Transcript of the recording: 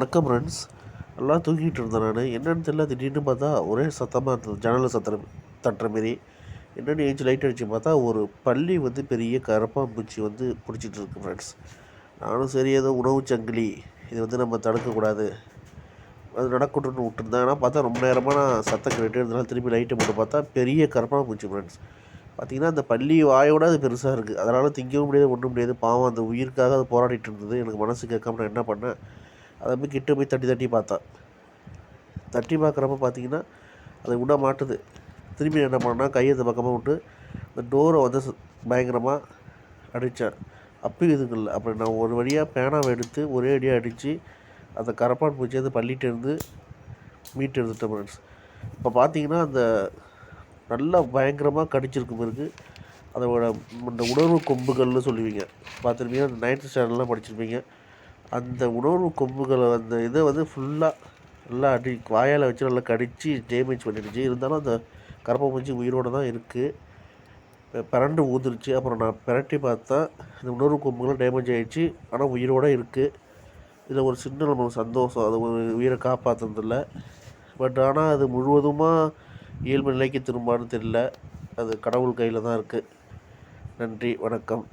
வணக்கம் ஃப்ரெண்ட்ஸ் எல்லாம் தூங்கிட்டு இருந்தேன் நான். என்னென்னு தெரியல திடீர்னு பார்த்தா ஒரே சத்தமாக இருந்தது. ஜன்னலை சத்துற தட்டுற மாரி. என்னென்னு ஏஞ்சி லைட் அடித்து பார்த்தா ஒரு பள்ளி வந்து பெரிய கரப்பான்பூச்சி வந்து பிடிச்சிட்டு இருக்கு ஃப்ரெண்ட்ஸ் நானும் சரி ஏதோ உணவு சங்கிலி. இது வந்து நம்ம தடுக்கக்கூடாது அது நடக்கட்டும்னு விட்டுருந்தேன். ஆனால் பார்த்தா ரொம்ப நேரமாக நான் சத்தம் கேட்டு இருந்தனால திருப்பி லைட்டை போட்டு பார்த்தா பெரிய கரப்பான்பூச்சி ஃப்ரெண்ட்ஸ் பார்த்தீங்கன்னா அந்த பள்ளி வாயோட அது பெருசாக இருக்குது அதனால் திங்கவும் முடியாது ஒன்றும் முடியாது. பாவம் அந்த உயிருக்காக அது போராடிட்டு இருந்தது. எனக்கு மனசு கேட்காம நான் என்ன பண்ணேன்? அதை போய் கிட்ட போய் தட்டி தட்டி பார்த்தேன் தட்டி பார்க்குறப்ப பார்த்தீங்கன்னா அது விட மாட்டுது. திரும்பி என்ன பண்ணால் கையை இந்த பக்கமாக விட்டு அந்த டோரை வந்து பயங்கரமாக அடித்தேன் அப்பயும் இதுக்கு இல்லை. அப்புறம் நான் ஒரு வழியாக பேனாவை எடுத்து ஒரே அடியாக அடித்து அந்த கரப்பான் பூச்சி வந்து பள்ளிட்டு இருந்து மீட்டு எடுத்துட்டேன் ஃப்ரெண்ட்ஸ் இப்போ பார்த்தீங்கன்னா அந்த நல்லா பயங்கரமாக கடிச்சிருக்கு பிறகு அதோட இந்த உணர்வு கொம்புகள்னு சொல்லுவீங்க. பார்த்துருப்பீங்க? அந்த நைன்த் ஸ்டாண்டர்ட்லாம் படிச்சிருப்பீங்க. அந்த உணர்வு கொம்புகளை அந்த இதை வந்து ஃபுல்லாக நல்லா அடி வாயால் வச்சு நல்லா கடித்து டேமேஜ் பண்ணிடுச்சு. இருந்தாலும் அந்த கரப்பை பூச்சி உயிரோடு தான் இருக்குது பரண்டு ஊதுருச்சு அப்புறம் நான் பிரட்டி பார்த்தா இந்த உணர்வு கொம்புகளும் டேமேஜ் ஆகிடுச்சு ஆனால் உயிரோடு இருக்குது இதில் ஒரு சின்ன நம்மளுக்கு சந்தோஷம். அது ஒரு உயிரை காப்பாற்றுறதில்ல பட் ஆனால் அது முழுவதுமாக இயல்பு நிலைக்கு திரும்பான்னு தெரியல. அது கடவுள் கையில் தான் இருக்குது நன்றி வணக்கம்.